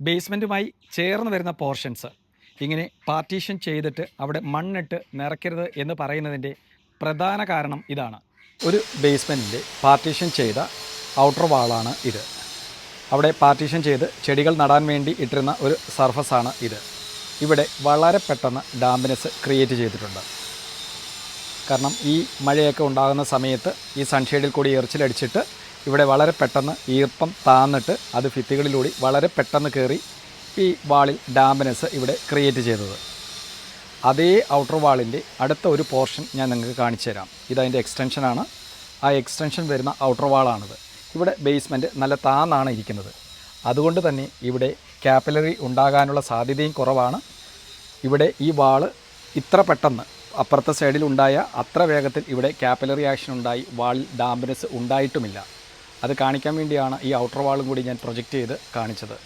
ബേസ്മെന്റുമായി ചേർന്ന് വരുന്ന പോർഷൻസ് ഇങ്ങനെ പാർട്ടീഷൻ ചെയ്തിട്ട് അവിടെ മണ്ണിട്ട് നിറയ്ക്കരുത് എന്ന് പറയുന്നതിന്റെ പ്രധാന കാരണം ഇതാണ്. ഒരു ബേസ്മെന്റിന്റെ പാർട്ടീഷൻ ചെയ്ത ഔട്ടർ വാളാണ് ഇത്. അവിടെ പാർട്ടീഷൻ ചെയ്ത് ചെടികൾ നടാൻ വേണ്ടി ഇട്ടിരുന്ന ഒരു സർഫസാണ് ഇത്. ഇവിടെ വളരെ പെട്ടെന്ന് ഡാമ്പിനെസ് ക്രിയേറ്റ് ചെയ്തിട്ടുണ്ട്. കാരണം ഈ മഴയൊക്കെ ഉണ്ടാകുന്ന സമയത്ത് ഈ സൺഷെയ്ഡിൽ കൂടി എറിച്ചിലടിച്ചിട്ട് ഇവിടെ വളരെ പെട്ടെന്ന് ഈർപ്പം താന്നിട്ട് അത് ഭിത്തികളിലൂടെ വളരെ പെട്ടെന്ന് കയറി ഈ വാളിൽ ഡാമ്പനസ് ഇവിടെ ക്രിയേറ്റ് ചെയ്തത്. അതേ ഔട്ടർ വാളിന്റെ അടുത്ത ഒരു പോർഷൻ ഞാൻ നിങ്ങൾക്ക് കാണിച്ചു തരാം. ഇതതിന്റെ എക്സ്റ്റൻഷനാണ് ആ എക്സ്റ്റൻഷൻ വരുന്ന ഔട്ടർ വാളാണിത്. ഇവിടെ ബേസ്മെന്റ് നല്ല താന്നാണ് ഇരിക്കുന്നത്. അതുകൊണ്ട് തന്നെ ഇവിടെ ക്യാപ്പലറി ഉണ്ടാകാനുള്ള സാധ്യതയും കുറവാണ്. ഇവിടെ ഈ വാൾ ഇത്ര പെട്ടെന്ന് അപ്പുറത്തെ സൈഡിൽ ഉണ്ടായ അത്ര വേഗത്തിൽ ഇവിടെ ക്യാപ്പലറി ആക്ഷൻ ഉണ്ടായി വാളിൽ ഡാമ്പനസ് ഉണ്ടായിട്ടുമില്ല. അത് കാണിക്കാൻ വേണ്ടിയാണ് ഈ ഔട്ടർ വാളും കൂടി ഞാൻ പ്രൊജക്റ്റ് ചെയ്ത് കാണിച്ചത്.